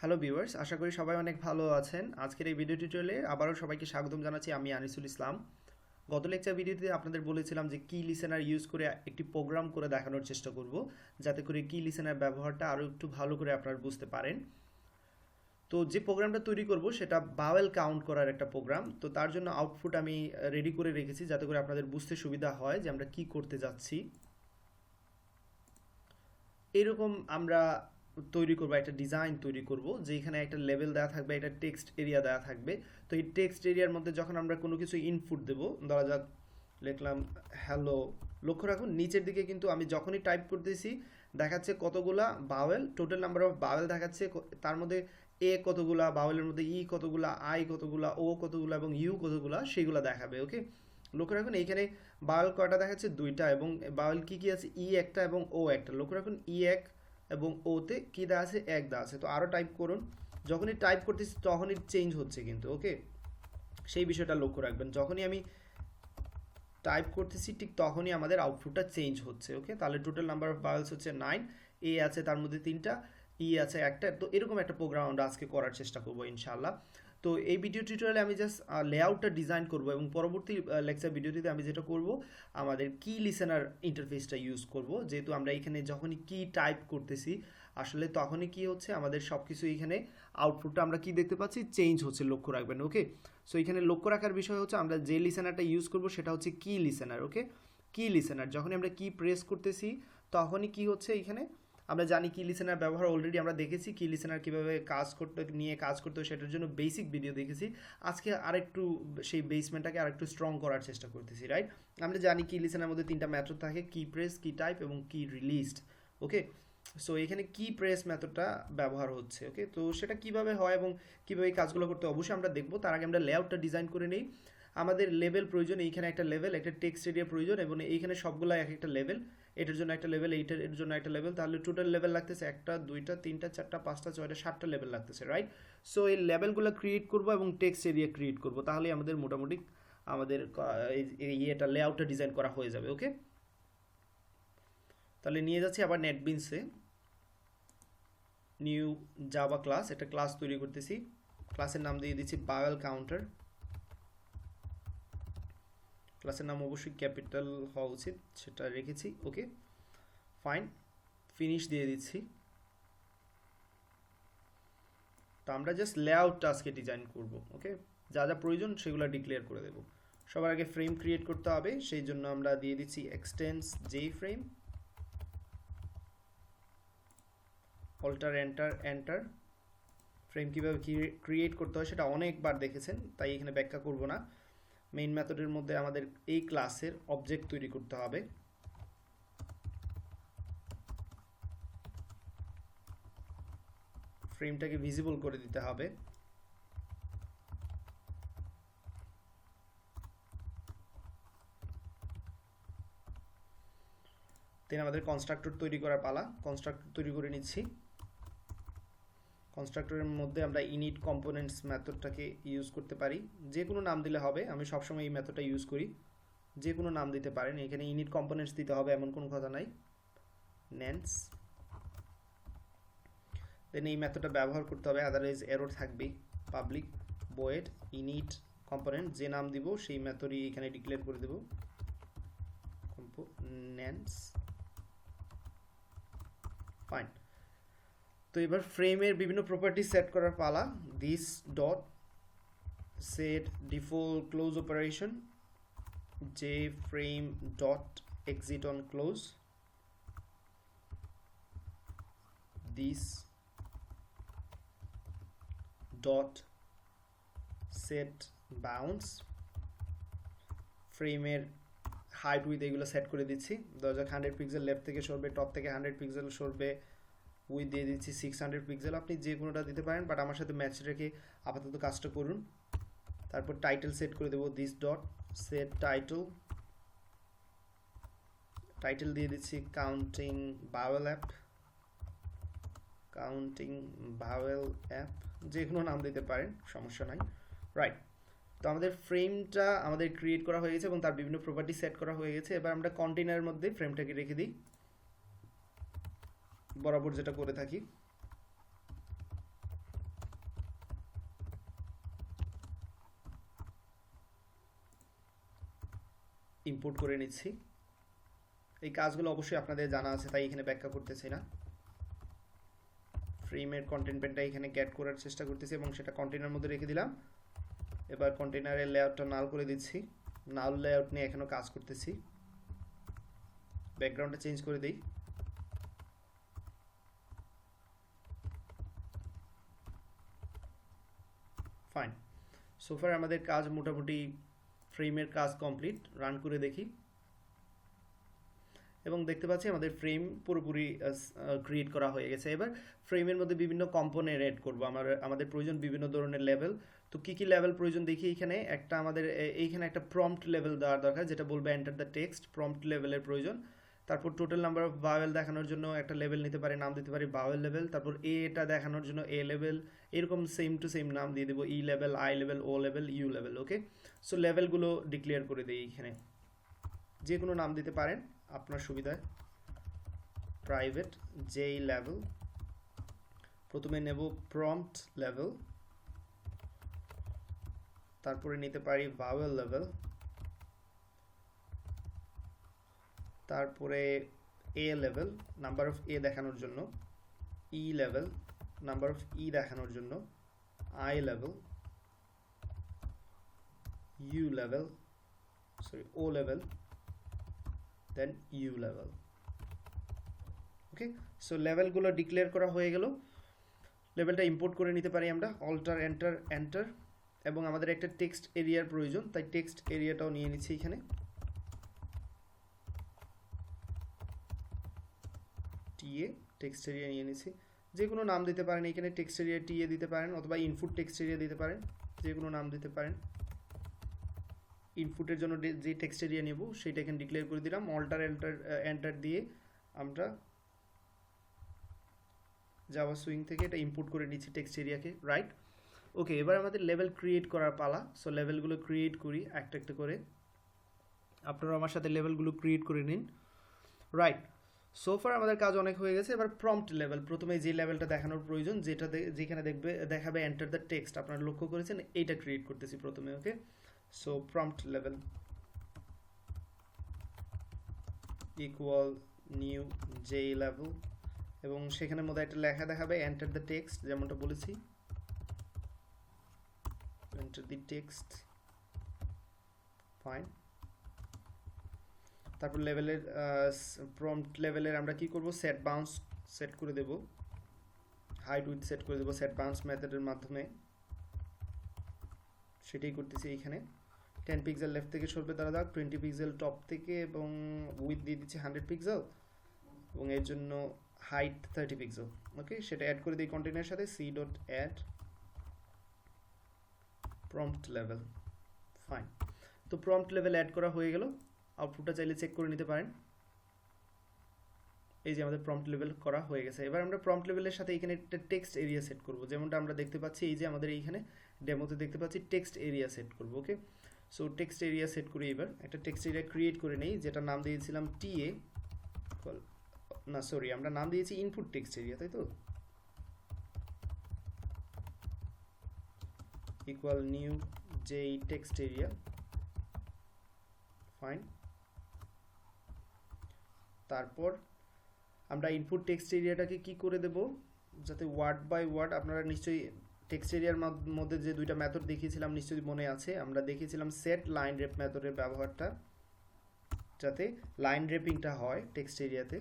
Hello viewers আশা করি সবাই অনেক ভালো আছেন। আজকের এই ভিডিও টিউটোরিয়ালে আবারও সবাইকে স্বাগতম জানাচ্ছি, আমি আনিসুল ইসলাম। গত লেকচার ভিডিওতে আপনাদের বলেছিলাম যে কি লিসেনার ইউজ করে একটি প্রোগ্রাম করে দেখানোর চেষ্টা করব, যাতে করে কি লিসেনার ব্যবহারটা আরও একটু ভালো করে আপনারা বুঝতে পারেন। তো যে প্রোগ্রামটা তৈরি করব, সেটা বাওয়েল কাউন্ট করার একটা প্রোগ্রাম তো তার জন্য আউটপুট আমি রেডি করে রেখেছি, যাতে করে আপনাদের বুঝতে সুবিধা হয় যে আমরা কি করতে যাচ্ছি। এরকম আমরা তৈরি করব, একটা ডিজাইন তৈরি করব যে এখানে একটা লেভেল দেওয়া থাকবে, একটা টেক্সট এরিয়া দেওয়া থাকবে। তো এই টেক্সট এরিয়ার মধ্যে যখন আমরা কোনো কিছু ইনপুট দেব, ধরা যাক, লিখলাম হ্যালো লক্ষ্য রাখুন, নিচের দিকে কিন্তু আমি যখনই টাইপ করতেছি, দেখাচ্ছে কতগুলা vowel total number of vowel দেখাচ্ছে তার মধ্যে এ কতগুলা বাওয়েলের মধ্যে ই কতগুলা আই কতগুলা ও কতগুলা এবং ইউ কতগুলা, সেগুলো দেখাবে ওকে লক্ষ্য রাখুন, এইখানে বাওয়েল কয়টা দেখাচ্ছে? দুইটা এবং বাওয়েল কি কি আছে? ই একটা এবং ও একটা। লক্ষ্য রাখুন ই এক এবং ওতে কি দেওয়া আছে? এক দেওয়া আছে। তো আরও টাইপ করুন। যখনই টাইপ করতেছি, তখনই চেঞ্জ হচ্ছে কিন্তু ওকে সেই বিষয়টা লক্ষ্য রাখবেন। যখনই আমি টাইপ করতেছি, ঠিক তখনই আমাদের আউটপুটটা চেঞ্জ হচ্ছে ওকে তাহলে টোটাল নাম্বার অফ বাওয়েলস হচ্ছে নাইন এ আছে তার মধ্যে তিনটা ই আছে একটা। তো এরকম একটা প্রোগ্রাম আমরা আজকে করার চেষ্টা করব, ইনশাআল্লাহ। তো এই ভিডিও টিউটোরিয়ালে আমি জাস্ট লেআউটটা ডিজাইন করব এবং পরবর্তী লেকচার ভিডিওটিতে আমি যেটা করব, আমাদের কি লিসেনার ইন্টারফেসটা ইউজ করব। যেহেতু আমরা এখানে যখনই কি টাইপ করতেছি, আসলে তখনই কি হচ্ছে, আমাদের সব কিছু এখানে আউটপুটটা আমরা কি দেখতে পাচ্ছি? চেঞ্জ হচ্ছে, লক্ষ্য রাখবেন ওকে সো এখানে লক্ষ্য রাখার বিষয় হচ্ছে, আমরা যে লিসেনারটা ইউজ করব, সেটা হচ্ছে কি লিসেনার ওকে কি লিসেনার যখনই আমরা কি প্রেস করতেছি, তখনই কি হচ্ছে এখানে? আমরা জানি কি লিসেনার ব্যবহার অলরেডি আমরা দেখেছি, কি লিসেনার কীভাবে কাজ করতে, নিয়ে কাজ করতে সেটার জন্য বেসিক ভিডিও দেখেছি। আজকে আরেকটু সেই বেসমেন্টটাকে আরেকটু স্ট্রং করার চেষ্টা করতেছি রাইট আমরা জানি কি লিসেনার মধ্যে তিনটা মেথড থাকে, কি প্রেস কি টাইপ এবং কি রিলিজড ওকে সো এখানে কি প্রেস মেথডটা ব্যবহার হচ্ছে ওকে তো সেটা কীভাবে হয় এবং কীভাবে এই কাজগুলো করতে অবশ্যই আমরা দেখব। তার আগে আমরা লেআউটটা ডিজাইন করে নিই। আমাদের লেভেল প্রয়োজন, এইখানে একটা লেভেল একটা টেক্সট এরিয়া প্রয়োজন এবং এইখানে সবগুলো এক একটা লেভেল এটার জন্য একটা লেভেল এইটার এর জন্য একটা লেভেল তাহলে টোটাল লেভেল লাগতেছে একটা, দুইটা, তিনটা, চারটা, পাঁচটা, ছয়টা, সাতটা লেভেল লাগতেছে রাইট সো এই লেভেলগুলো ক্রিয়েট করব এবং টেক্সট এরিয়া ক্রিয়েট করব তাহলে আমাদের মোটামুটি আমাদের ইয়েটা লেআউটটা ডিজাইন করা হয়ে যাবে ওকে তাহলে নিয়ে যাচ্ছি আবার নেটবিনসে নিউ জাভা ক্লাস একটা ক্লাস তৈরি করতেছি। ক্লাসের নাম দিয়ে দিচ্ছি বাওয়েল কাউন্টার ক্লাসের নাম অবশ্যই ক্যাপিটাল হওয়া উচিত, সেটা রেখেছি, ওকে? ফাইন ফিনিশ দিয়ে দিচ্ছি। তো আমরা জাস্ট লেআউটটা আজকে ডিজাইন করব, ওকে? যা যা প্রয়োজন সেগুলো ডিক্লেয়ার করে দেব। সবার আগে ফ্রেম ক্রিয়েট করতে হবে, সেই জন্য আমরা দিয়ে দিচ্ছি এক্সটেন্স যেই frame alter enter enter frame কীভাবে ক্রিয়েট করতে হয় সেটা অনেকবার দেখেছেন, তাই এখানে ব্যাখ্যা করব না। মেইন মেথডের মধ্যে আমাদের এই ক্লাসের অবজেক্ট তৈরি করতে হবে। ফ্রেমটাকে ভিজিবল করে দিতে হবে। দেন আমাদের কনস্ট্রাক্টর তৈরি করার পালা। কনস্ট্রাক্টর তৈরি করে নিচ্ছি। কনস্ট্রাক্টরের মধ্যে আমরা ইনিট কম্পোনেন্টস মেথডটাকে ইউজ করতে পারি। যে কোনো নাম দিলে হবে, আমি সবসময় এই মেথডটা ইউজ করি। যে কোনো নাম দিতে পারেন, এখানে ইনিট কম্পোনেন্টস দিতে হবে এমন কোনো কথা নাই। ন্যান্স দেন এই মেথডটা ব্যবহার করতে হবে আদারওয়াইজ এরর থাকবেই। পাবলিক বয়েড ইনিট কম্পোনেন্ট যে নাম দিব, সেই মেথডই এখানে ডিক্লেয়ার করে দেব। কম্পোনেন্টস ফাইন তো এবার ফ্রেমের বিভিন্ন প্রপার্টি সেট করার পালা। This dot set default close operation যে frame dot exit on close this dot set bounds ফ্রেমের হাইট উইথ এগুলো সেট করে দিচ্ছি। দরজা হান্ড্রেড পিক্সেল লেফট থেকে সরবে টপ থেকে হান্ড্রেড পিক্সেল সরবে উইথ দিয়ে দিচ্ছি সিক্স হান্ড্রেড পিক্সেল আপনি যে কোনোটা দিতে পারেন বাট আমার সাথে ম্যাচ রেখে আপাতত কাজটা করুন। তারপর টাইটেল সেট করে দেবো this dot set title title দিয়ে দিচ্ছি counting vowel app counting vowel app যে কোনো নাম দিতে পারেন, সমস্যা নাই। রাইট তো আমাদের ফ্রেমটা আমাদের ক্রিয়েট করা হয়ে গেছে এবং তার বিভিন্ন প্রপার্টি সেট করা হয়ে গেছে। এবার আমরা কন্টেনারের মধ্যে ফ্রেমটাকে রেখে দিই। বরাবর যেটা করে থাকি। ইম্পোর্ট করে নিচ্ছি। এই কাজগুলো অবশ্যই আপনাদের জানা আছে, তাই এখানে ব্যাখ্যা করতেছি না। ফ্রেমের কন্টেন্টমেন্টটা এখানে গ্যাট করার চেষ্টা করতেছি এবং সেটা কন্টেনার মধ্যে রেখে দিলাম। এবার কন্টেনারের লেআউটটা নাল করে দিচ্ছি। নাল লেআউট নিয়ে এখনও কাজ করতেছি। ব্যাকগ্রাউন্ডটা চেঞ্জ করে দিই। ফাইন সোফার আমাদের কাজ মোটামুটি ফ্রেমের কাজ কমপ্লিট রান করে দেখি। এবং দেখতে পাচ্ছি আমাদের ফ্রেম পুরোপুরি ক্রিয়েট করা হয়ে গেছে। এবার ফ্রেমের মধ্যে বিভিন্ন কম্পোনেন্ট অ্যাড করব। আমার, আমাদের প্রয়োজন বিভিন্ন ধরনের লেভেল তো কী কী লেভেল প্রয়োজন দেখি এখানে? একটা আমাদের এইখানে একটা প্রম্পট লেভেল দেওয়ার দরকার, যেটা বলবে এন্টার দ্য টেক্সট প্রম্পট লেভেলের প্রয়োজন। তারপর টোটাল নাম্বার অফ বাওয়েল দেখানোর জন্য একটা লেভেল নিতে পারি, নাম দিতে পারি বাওয়েল লেভেল তারপর এ এটা দেখানোর জন্য এ লেভেল এরকম সেম টু সেম নাম দিয়ে দেবো E level I level O level U level okay so লেভেলগুলো declare করে দিই এখানে। যে কোনো নাম দিতে পারেন, আপনার সুবিধায়। প্রাইভেট যেই লেভেল প্রথমে নেব প্রম্পট লেভেল তারপরে নিতে পারি ভাওয়েল লেভেল তারপরে A level number of A দেখানোর জন্য E level number of E দেখানোর জন্য I level U level sorry O level then U level okay so লেভেলগুলো declare করা হয়ে গেল। লেভেলটা ইম্পোর্ট করে নিতে পারি আমরা। অল্টার এন্টার এন্টার এবং আমাদের একটা টেক্সট এরিয়ার প্রয়োজন, তাই টেক্সট এরিয়াটাও নিয়ে নিচ্ছি এখানে। টিএ টেক্সট এরিয়া নিয়ে নিচ্ছি যে কোনো নাম দিতে পারেন, এখানে টেক্সট এরিয়া টিএ দিতে পারেন অথবা ইনপুট টেক্সট এরিয়া দিতে পারেন, যে কোনো নাম দিতে পারেন। ইনপুটের জন্য যে টেক্সট এরিয়া নেব সেটা এখানে ডিক্লেয়ার করে দিলাম। অল্টার এন্টার এন্টার দিয়ে আমরা জাভা সুইং থেকে এটা ইম্পোর্ট করে নিচ্ছি টেক্সট এরিয়াকে রাইট ওকে এবার আমাদের লেভেল ক্রিয়েট করার পালা। সো লেভেলগুলো ক্রিয়েট করি, একটা একটা করে। আপনারা আমার সাথে লেভেলগুলো ক্রিয়েট করে নিন। রাইট সোফার আমাদের কাজ অনেক হয়ে গেছে। এবার প্রম্পট লেভেল প্রথমে যে লেভেলটা দেখানোর প্রয়োজন, যেটা যেখানে দেখবে, দেখাবে এন্টার দ্য টেক্সট আপনারা লক্ষ্য করেছেন, এইটা ক্রিয়েট করতেছি প্রথমে ওকে so prompt level equal new j level এবং সেখানে মধ্যে একটা লেখা দেখাবে enter দ্য টেক্সট যেমনটা বলেছি। এন্টার দি টেক্সট fine তারপর লেভেলের প্রম্পট লেভেলের আমরা কি করব? সেট বাউন্স সেট করে দেব। হাইট উইথ সেট করে দেব সেট বাউন্স মেথডের মাধ্যমে। সেটাই করতেছি এইখানে। টেন পিক্সেল লেফট থেকে সরবে তারা দাগ টোয়েন্টি পিক্সেল টপ থেকে এবং উইথ দিয়ে দিচ্ছি হান্ড্রেড পিক্সেল এবং এর জন্য হাইট থার্টি পিক্সেল ওকে সেটা অ্যাড করে দিই কন্টেনারের সাথে সি ডট অ্যাড প্রম্পট লেভেল ফাইন তো প্রম্পট লেভেল অ্যাড করা হয়ে গেল। আউটপুটটা চাইলে চেক করে নিতে পারেন। এই যে আমাদের প্রম্পট লেভেল করা হয়ে গেছে। এবার আমরা প্রম্পট লেভেলের সাথে এখানে একটা টেক্সট এরিয়া সেট করব। যেমনটা আমরা দেখতে পাচ্ছি, এই যে আমাদের এইখানে ডেমোতে দেখতে পাচ্ছি টেক্সট এরিয়া সেট করব okay so text area set করি এবার। একটা টেক্সট এরিয়া ক্রিয়েট করে নেই, যেটা নাম দিয়েছিলাম টিএ না সরি আমরা নাম দিয়েছি ইনপুট টেক্সট এরিয়া তাই তো? ইকুয়াল নিউ যেই টেক্সট এরিয়া ফাইন তারপর আমরা ইনপুট টেক্সট এরিয়াটাকে কি করে দেব? যাতে ওয়ার্ড বাই ওয়ার্ড আপনারা নিশ্চয়ই টেক্সট এরিয়ার মধ্যে যে দুইটা মেথড দেখিয়েছিলাম নিশ্চয়ই মনে আছে। আমরা দেখিয়েছিলাম সেট লাইন রেপ মেথডের ব্যবহারটা, যাতে লাইন রেপিংটা হয় টেক্সট এরিয়াতে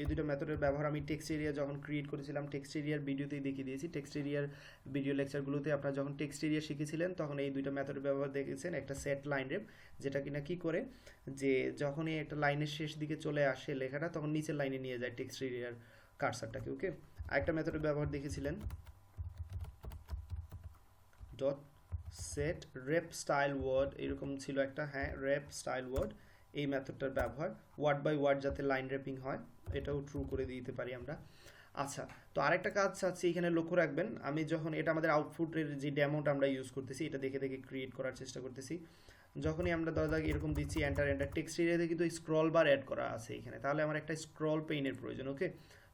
এই দুটো মেথডের ব্যবহার আমি টেক্সট এরিয়া যখন ক্রিয়েট করেছিলাম টেক্সট এরিয়ার ভিডিওতেই দেখিয়ে দিয়েছি। টেক্সট এরিয়ার ভিডিও লেকচারগুলোতে আপনারা যখন টেক্সট এরিয়া শিখেছিলেন, তখন এই দুইটা মেথডের ব্যবহার দেখেছেন একটা সেট লাইন রেপ যেটা কিনা কি করে? যে যখনই একটা লাইনের শেষ দিকে চলে আসে লেখাটা, তখন নিচের লাইনে নিয়ে যায় টেক্সট এরিয়ার কারসারটাকে ওকে আরেকটা মেথডের ব্যবহার দেখেছিলেন। Dot set wrap style word এরকম ছিল একটা হ্যাঁ রেপ স্টাইল ওয়ার্ড এই মেথডটার ব্যবহার ওয়ার্ড বাই ওয়ার্ড যাতে লাইন র্যাপিং হয়, এটাও ট্রু করে দিতে পারি আমরা। আচ্ছা তো আরেকটা কাজ আছে, এখানে লক্ষ্য রাখবেন, আমি যখন এটা আমাদের আউটপুটের যে ডেমোটা আমরা ইউজ করতেছি, এটা দেখে দেখে ক্রিয়েট করার চেষ্টা করতেছি। যখনই আমরা যাক এরকম দিচ্ছি এন্টার এন্টার টেক্সট এরিয়াতে কিন্তু স্ক্রল বার অ্যাড করা আছে এখানে। তাহলে আমার একটা স্ক্রল পেইনের প্রয়োজন ওকে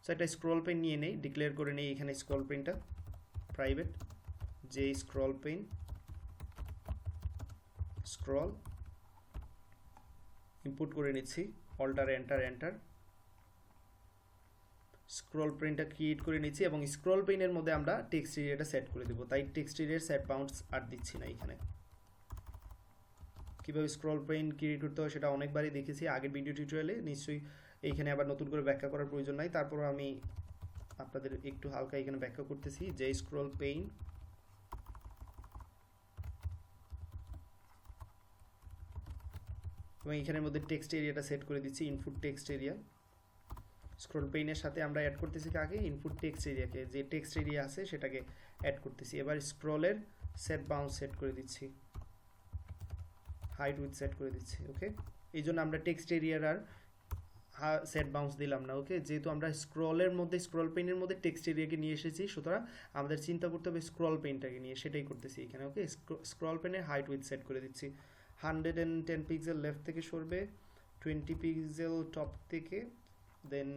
সো একটা স্ক্রল পেইন নিয়ে নেই ডিক্লেয়ার করে নেই এখানে স্ক্রল পেনটা প্রাইভেট যে স্ক্রল পেইন স্ক্রল ইনপুট করে নিচ্ছি অল্টার এন্টার এন্টার স্ক্রল পেনটা ক্রিয়েট করে নিচ্ছি এবং স্ক্রল পেনের মধ্যে আমরা টেক্সট এরিয়াটা সেট করে দেবো। তাই টেক্সট এরিয়ার সেট বাউন্স আর দিচ্ছি না এখানে। কীভাবে স্ক্রল পেন ক্রিয়েট করতে হয় সেটা অনেকবারই দেখেছি। আগের ভিডিও টিউটোরিয়ালে নিশ্চয়ই এইখানে আবার নতুন করে ব্যাখ্যা করার প্রয়োজন নাই। তারপর আমি আপনাদের একটু হালকা এখানে ব্যাখ্যা করতেছি। যে স্ক্রল পেইন এবং এখানের মধ্যে টেক্সট এরিয়াটা সেট করে দিচ্ছি ইনপুট টেক্সট এরিয়া স্ক্রল পেইনের সাথে আমরা অ্যাড করতেছি কাকে? ইনপুট টেক্সট এরিয়াকে যে টেক্সট এরিয়া আছে, সেটাকে অ্যাড করতেছি। এবার স্ক্রলের সেট বাউন্স সেট করে দিচ্ছি। হাইট উইথ সেট করে দিচ্ছি ওকে এই জন্য আমরা টেক্সট এরিয়ার আর সেট বাউন্স দিলাম না ওকে যেহেতু আমরা স্ক্রলের মধ্যে স্ক্রল পেনের মধ্যে টেক্সট এরিয়াকে নিয়ে এসেছি, সুতরাং আমাদের চিন্তা করতে হবে স্ক্রল পেনটাকে নিয়ে। সেটাই করতেছি এখানে ওকে স্ক্রল পেনের হাইট উইথ সেট করে দিচ্ছি। Hundred and ten pixel left থেকে সরবে টোয়েন্টি পিক্সেল টপ থেকে দেন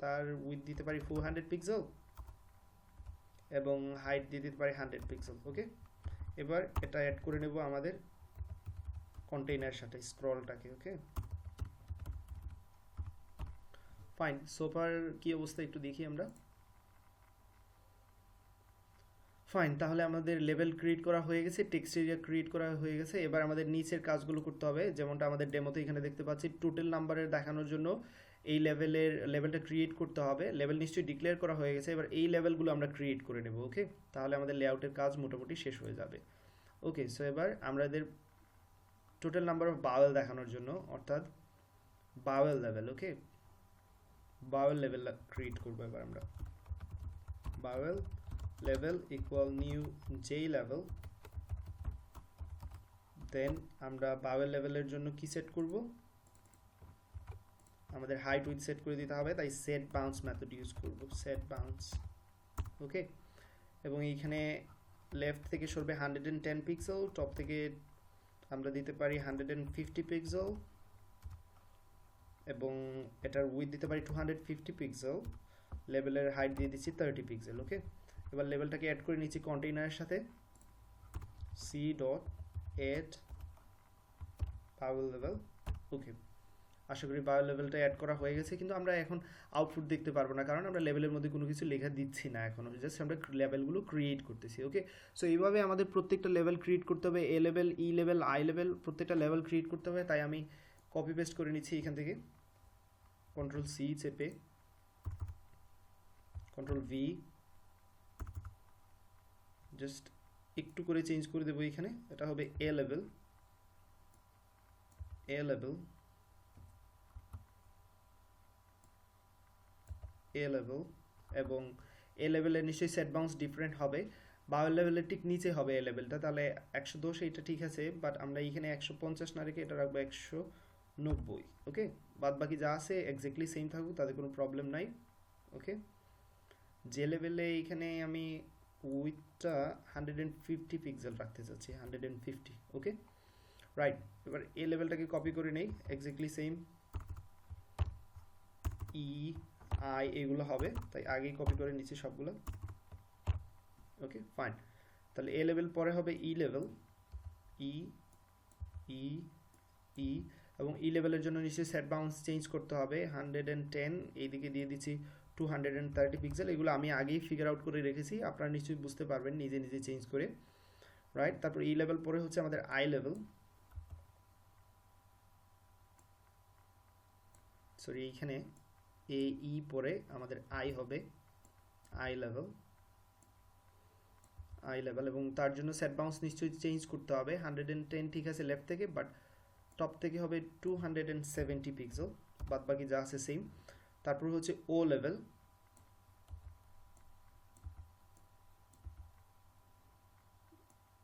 তার উইথ দিতে পারি ফোর হান্ড্রেড পিক্সেল এবং হাইট দিয়ে দিতে পারি হান্ড্রেড পিক্সেল ওকে এবার এটা অ্যাড করে নেব আমাদের কন্টেইনার সাথে স্ক্রলটাকে ওকে ফাইন সোফার কি অবস্থা একটু দেখি আমরা। ফাইন তাহলে আমাদের লেভেল ক্রিয়েট করা হয়ে গেছে টেক্সট এরিয়া ক্রিয়েট করা হয়ে গেছে। এবার আমাদের নিচের কাজগুলো করতে হবে, যেমনটা আমাদের ডেমোতে এখানে দেখতে পাচ্ছি। টোটাল নাম্বারের দেখানোর জন্য এই লেভেলের লেভেলটা ক্রিয়েট করতে হবে। লেভেল নিশ্চয়ই ডিক্লেয়ার করা হয়ে গেছে, এবার এই লেভেলগুলো আমরা ক্রিয়েট করে নেব ওকে তাহলে আমাদের লেআউটের কাজ মোটামুটি শেষ হয়ে যাবে। ওকে সো এবার আমাদের টোটাল নাম্বার অফ বাওয়েল দেখানোর জন্য, অর্থাৎ bowel level okay bowel level create করব এবার আমরা। বাওয়েল লেভেল ইকুয়াল নিউ যেই লেভেল দেন আমরা বাওয়েল লেভেলের জন্য কি সেট করব? আমাদের হাইট উইথ সেট করে দিতে হবে, তাই সেট বাউন্স মেথড ইউজ করব সেট বাউন্স ওকে এবং এইখানে লেফট থেকে সরবে hundred and ten pixel top থেকে আমরা দিতে পারি হান্ড্রেড অ্যান্ড ফিফটি পিক্সেল এবং এটার উইথ দিতে পারি টু হান্ড্রেড ফিফটি পিক্সেল লেভেলের হাইট দিয়ে দিচ্ছি থার্টি পিক্সেল ওকে এবার লেভেলটাকে অ্যাড করে নিচ্ছি কন্টেইনারের সাথে। সি ডট এড পাওয়েল লেভেল ওকে আশা করি বায়ো লেভেলটা অ্যাড করা হয়ে গেছে, কিন্তু আমরা এখন আউটপুট দেখতে পারব না, কারণ আমরা লেভেলের মধ্যে কোনো কিছু লেখা দিচ্ছি না এখন। জাস্ট আমরা লেভেলগুলো ক্রিয়েট করতেছি ওকে সো এইভাবে আমাদের প্রত্যেকটা লেভেল ক্রিয়েট করতে হবে A level E level I level প্রত্যেকটা লেভেল ক্রিয়েট করতে হবে, তাই আমি কপি পেস্ট করে নিচ্ছি এখান থেকে। কন্ট্রোল সি চেপে। কন্ট্রোল ভি জাস্ট একটু করে চেঞ্জ করে দেবো এখানে। এটা হবে A level A level A level এবং এ লেভেলের নিশ্চয়ই সেট বাউন্স ডিফারেন্ট হবে বায়ো লেভেলের ঠিক নিচে হবে এ লেভেলটা তাহলে একশো দশ এইটা ঠিক আছে বাট আমরা এখানে একশো পঞ্চাশ না রেখে এটা রাখব একশো নব্বই ওকে বাদ বাকি যা আছে এক্স্যাক্টলি সেম থাকুক তাদের কোনো প্রবলেম নাই ওকে যে লেভেলে এইখানে আমি উইথটা হান্ড্রেড অ্যান্ড ফিফটি পিক্সেল রাখতে চাচ্ছি hundred and fifty okay right এবার এ লেভেলটাকে কপি করে নেই এক্স্যাক্টলি সেম ই আই এগুলো হবে, তাই আগেই কপি করে নিচ্ছি সবগুলো ওকে ফাইন তাহলে এ লেভেল পরে হবে ই লেভেল ই ই ই এবং ই লেভেলের জন্য নিশ্চয়ই সেট বাউন্স চেঞ্জ করতে হবে হান্ড্রেড অ্যান্ড টেন এইদিকে দিয়ে দিচ্ছি two hundred and thirty pixel এগুলো আমি আগেই ফিগার আউট করে রেখেছি। আপনারা নিশ্চয়ই বুঝতে পারবেন, নিজে নিজে চেঞ্জ করে। রাইট তারপর ই লেভেল পরে হচ্ছে আমাদের আই লেভেল সরি এইখানে এ ই পরে আমাদের আই হবে। আই লেভেল আই লেভেল এবং তার জন্য সেট বাউন্স নিশ্চয়ই চেঞ্জ করতে হবে। হান্ড্রেড অ্যান্ড টেন ঠিক আছে লেফট থেকে বাট টপ থেকে হবে two hundred and seventy pixel বাদ বাকি যা আছে সেম তারপর হচ্ছে O level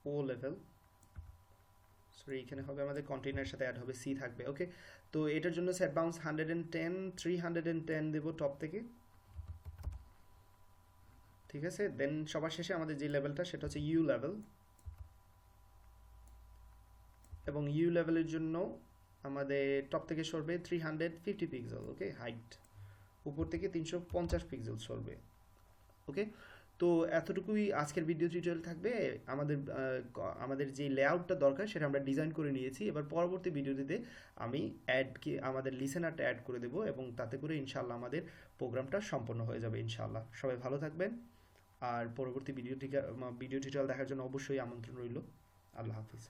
O level sorry এখানে হবে আমাদের কন্টেইনার সাথে অ্যাড হবে সি থাকবে ওকে তো এটার জন্য set bounds hundred and ten three hundred and ten দেবো টপ থেকে। ঠিক আছে? দেন সবার শেষে আমাদের যে লেভেলটা সেটা হচ্ছে ইউ লেভেল এবং ইউ লেভেলের জন্য আমাদের টপ থেকে সরবে three hundred fifty pixel okay height উপর থেকে তিনশো পঞ্চাশ পিক্সেল সরবে ওকে তো এতটুকুই আজকের ভিডিও টিউটোরিয়াল থাকবে। আমাদের আমাদের যে লেআউটটা দরকার সেটা আমরা ডিজাইন করে নিয়েছি। এবার পরবর্তী ভিডিওটিতে আমি অ্যাডকে আমাদের লিসেনারটা অ্যাড করে দেবো এবং তাতে করে ইনশাল্লাহ আমাদের প্রোগ্রামটা সম্পন্ন হয়ে যাবে ইনশাল্লাহ সবাই ভালো থাকবেন। আর পরবর্তী ভিডিও ভিডিও টিউটোরিয়াল দেখার জন্য অবশ্যই আমন্ত্রণ রইল। আল্লাহ হাফিজ।